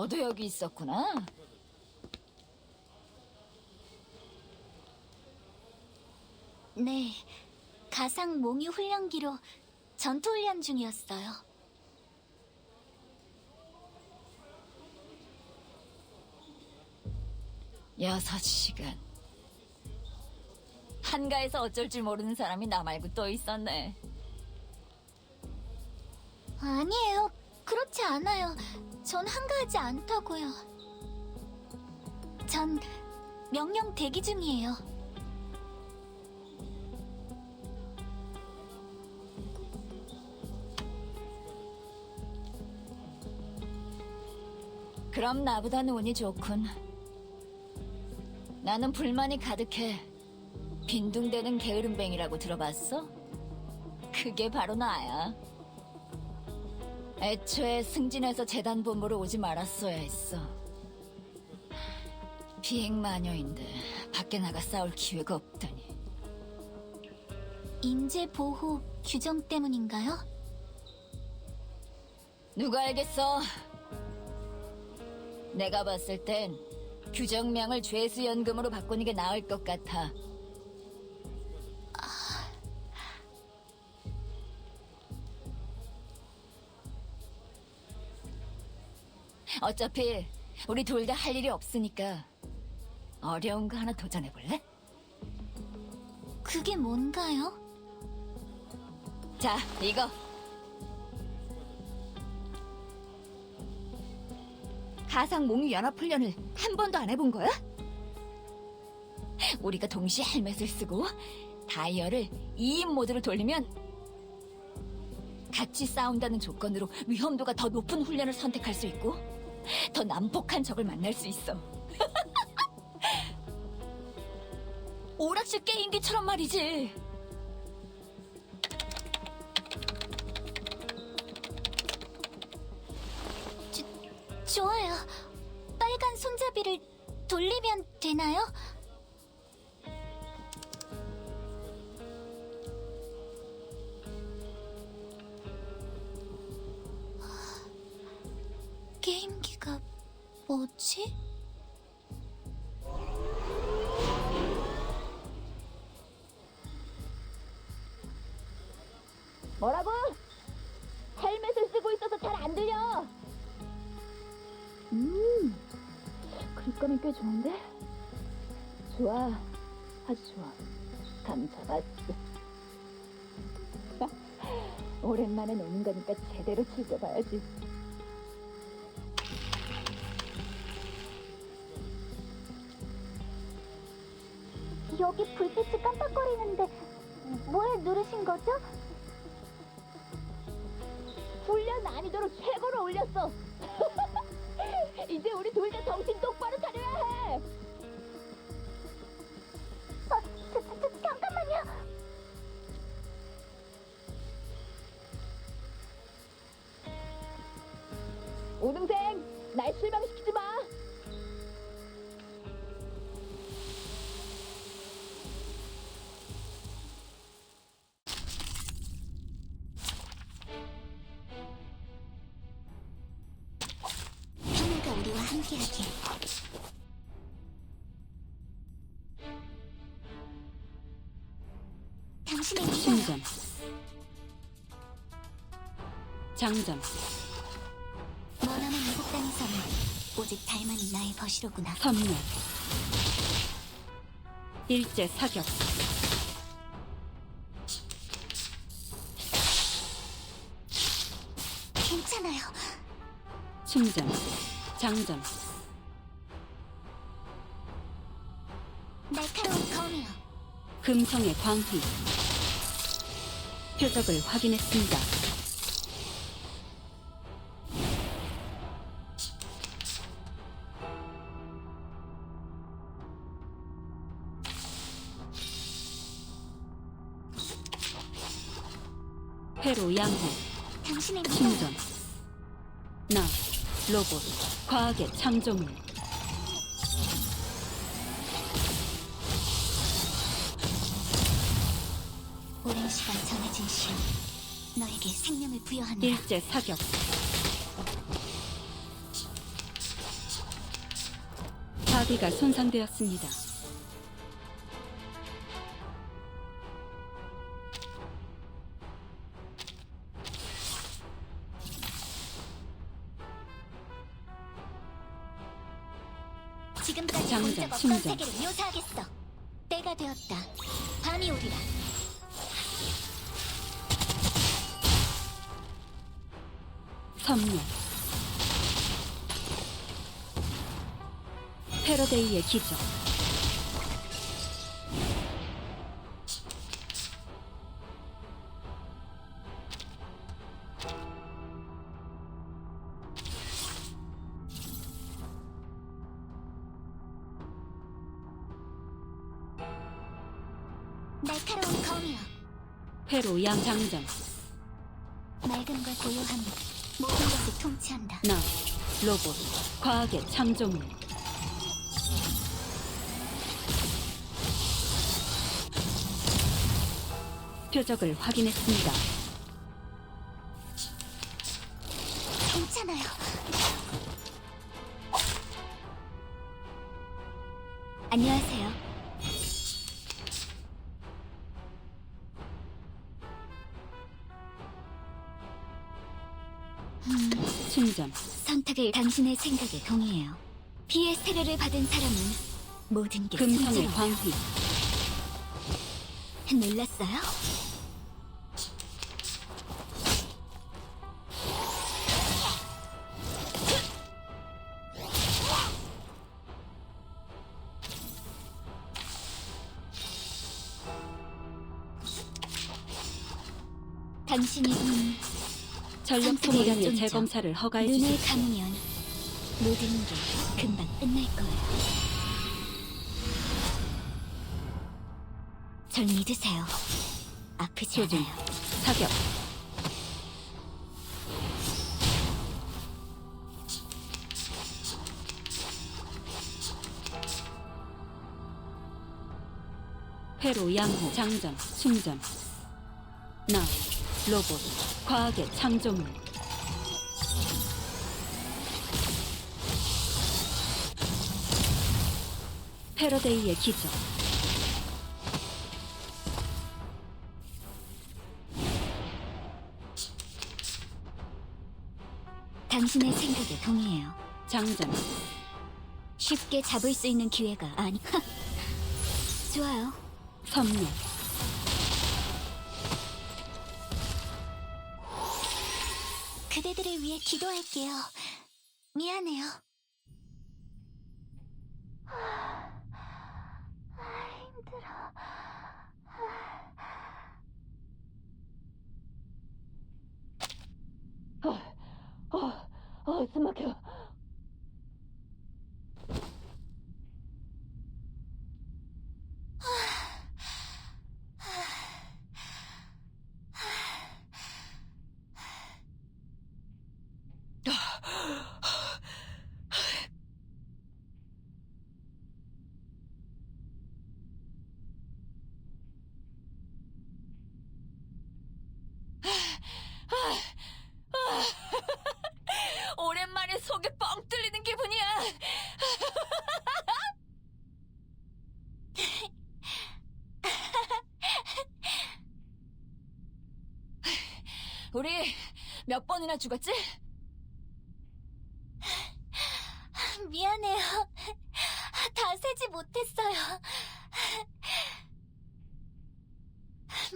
너도 여기 있었구나. 네, 가상 몽유 훈련기로 전투 훈련 중이었어요. 여섯 시간. 한가해서 어쩔 줄 모르는 사람이 나 말고 또 있었네. 아니에요. 그렇지 않아요. 전 한가하지 않다고요. 전 명령 대기 중이에요. 그럼 나보다는 운이 좋군. 나는 불만이 가득해. 빈둥대는 게으름뱅이라고 들어봤어? 그게 바로 나야. 애초에 승진해서 재단 본부로 오지 말았어야 했어. 비행 마녀인데 밖에 나가 싸울 기회가 없다니. 인재 보호 규정 때문인가요? 누가 알겠어? 내가 봤을 땐 규정명을 죄수연금으로 바꾸는 게 나을 것 같아. 어차피 우리 둘 다 할 일이 없으니까 어려운 거 하나 도전해 볼래? 그게 뭔가요? 자, 이거. 가상 몽유 연합 훈련을 한 번도 안 해본 거야? 우리가 동시에 헬멧을 쓰고 다이얼을 2인 모드로 돌리면 같이 싸운다는 조건으로 위험도가 더 높은 훈련을 선택할 수 있고 더 난폭한 적을 만날 수 있어. 오락실 게임기처럼 말이지. 좋아요. 빨간 손잡이를 돌리면 되나요? 게임기가 뭐지? 뭐라고? 헬멧을 쓰고 있어서 잘 안 들려. 음, 글감이 꽤 좋은데? 좋아, 아주 좋아. 감 잡았어. 오랜만에 노는 거니까 제대로 즐겨봐야지. 여기 불빛이 깜빡거리는데 뭘 누르신 거죠? 훈련 난이도를 최고로 올렸어. 이제 우리 둘 다 정신 똑바로 차려야 해. 함께하길. 당신의 충전 장전 머나먼 이국 땅에서는 오직 달만이 나의 벗이로구나. 선멸 일제 사격 괜찮아요. 충전 장전. 날카로운 검이요. 금성의 광휘 표적을 확인했습니다. 회로 양호. 당신의 충전. 나 로봇, 과학의 창조물. 오랜 시간 정해진 시험. 너에게 생명을 부여한다. 일제 사격. 바비가 손상되었습니다. 충전. 세계를 묘사하겠어. 때가 되었다. 밤이 오리라. 선멸 패러데이의 기적 회로 양장전 맑음과 고요함이 모든 것을 통치한다. 나 로봇 과학의 창조물 표적을 확인했습니다. 괜찮아요. 안녕하세요. 음, 충전 선택을 당신의 생각에 동의해요. 피해 세례를 받은 사람은 모든 게 금성의 순진해요. 광휘 놀랐어요? 당신이 음, 전력 상승의 소모량의 열정이죠. 재검사를 허가해 눈을 주십시오. 감으면 모든 게 금방 끝날 거예요. 절 믿으세요. 아프지 않아요. 사격 회로 양호 장전 충전 나 로봇 과학의 창조물 패러데이의 기적 당신의 생각에 동의해요. 장전 쉽게 잡을 수 있는 기회가 아니. 좋아요. 선멸 기도할게요. 미안해요. 힘들어. 어, 어, 숨 막혀. 오랜만에 속이 뻥 뚫리는 기분이야. 우리 몇 번이나 죽었지? 미안해요. 다 세지 못했어요.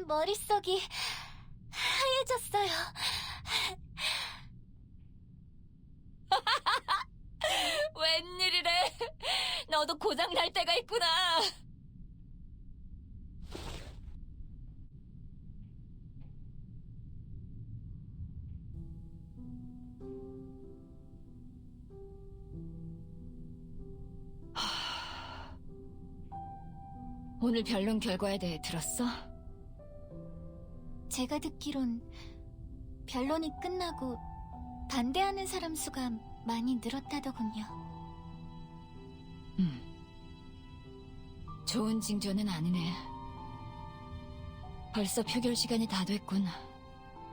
머릿속이 하얘졌어요. 웬일이래? 너도 고장 날 때가 있구나. 오늘 변론 결과에 대해 들었어? 제가 듣기론 변론이 끝나고 반대하는 사람 수가 많이 늘었다더군요. 음. 좋은 징조는 아니네. 벌써 표결 시간이 다 됐군.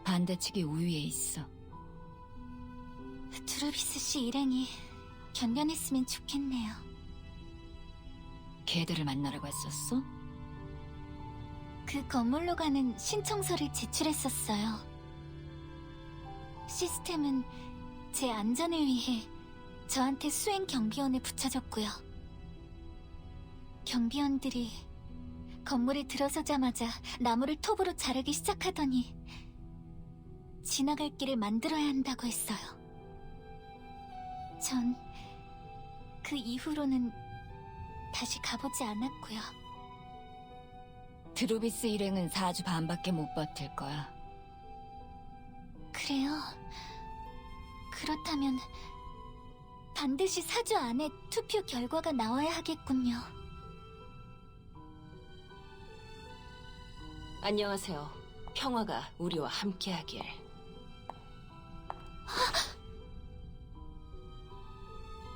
반대 측이 우위에 있어. 트루비스 씨 일행이 견뎌냈으면 좋겠네요. 걔들을 만나러 갔었어? 그 건물로 가는 신청서를 제출했었어요. 시스템은 제 안전을 위해 저한테 수행 경비원을 붙여줬고요. 경비원들이 건물에 들어서자마자 나무를 톱으로 자르기 시작하더니 지나갈 길을 만들어야 한다고 했어요. 전 그 이후로는 다시 가보지 않았고요. 드루비스 일행은 4주 반밖에 못 버틸 거야. 그래요. 그렇다면 반드시 4주 안에 투표 결과가 나와야 하겠군요. 안녕하세요. 평화가 우리와 함께하길.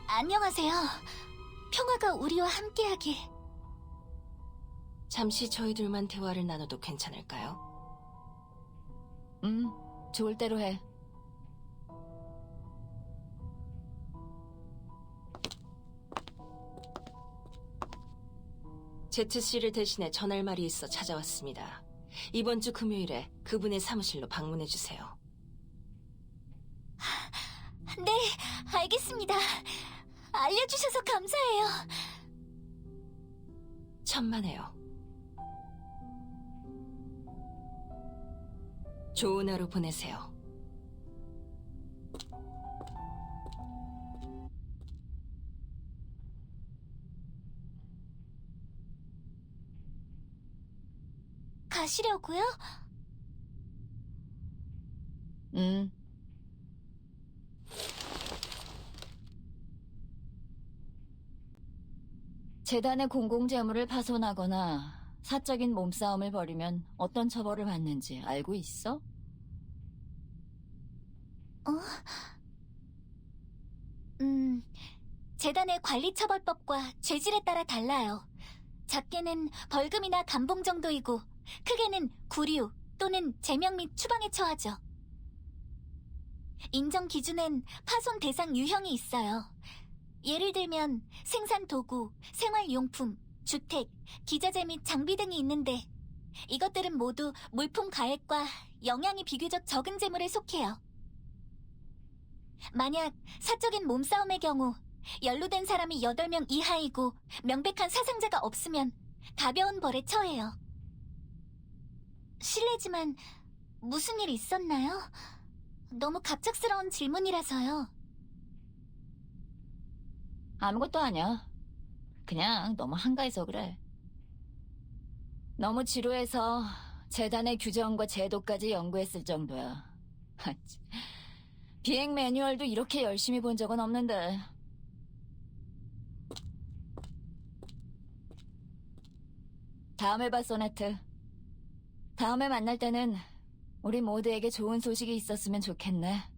안녕하세요. 평화가 우리와 함께하길. 잠시 저희들만 대화를 나눠도 괜찮을까요? 음, 좋을 대로 해. ZC를 대신해 전할 말이 있어 찾아왔습니다. 이번 주 금요일에 그분의 사무실로 방문해 주세요. 네, 알겠습니다. 알려주셔서 감사해요. 천만에요. 좋은 하루 보내세요. 가시려고요? 음. 재단의 공공재물을 파손하거나 사적인 몸싸움을 벌이면 어떤 처벌을 받는지 알고 있어? 음, 재단의 관리처벌법과 죄질에 따라 달라요. 작게는 벌금이나 감봉 정도이고, 크게는 구류 또는 제명 및 추방에 처하죠. 인정 기준엔 파손 대상 유형이 있어요. 예를 들면 생산 도구, 생활용품, 주택, 기자재 및 장비 등이 있는데 이것들은 모두 물품 가액과 영향이 비교적 적은 재물에 속해요. 만약 사적인 몸싸움의 경우 연루된 사람이 8명 이하이고 명백한 사상자가 없으면 가벼운 벌에 처해요. 실례지만 무슨 일 있었나요? 너무 갑작스러운 질문이라서요. 아무것도 아니야. 그냥 너무 한가해서 그래. 너무 지루해서 재단의 규정과 제도까지 연구했을 정도야. 비행 매뉴얼도 이렇게 열심히 본 적은 없는데. 다음에 봐, 소네트. 다음에 만날 때는 우리 모두에게 좋은 소식이 있었으면 좋겠네.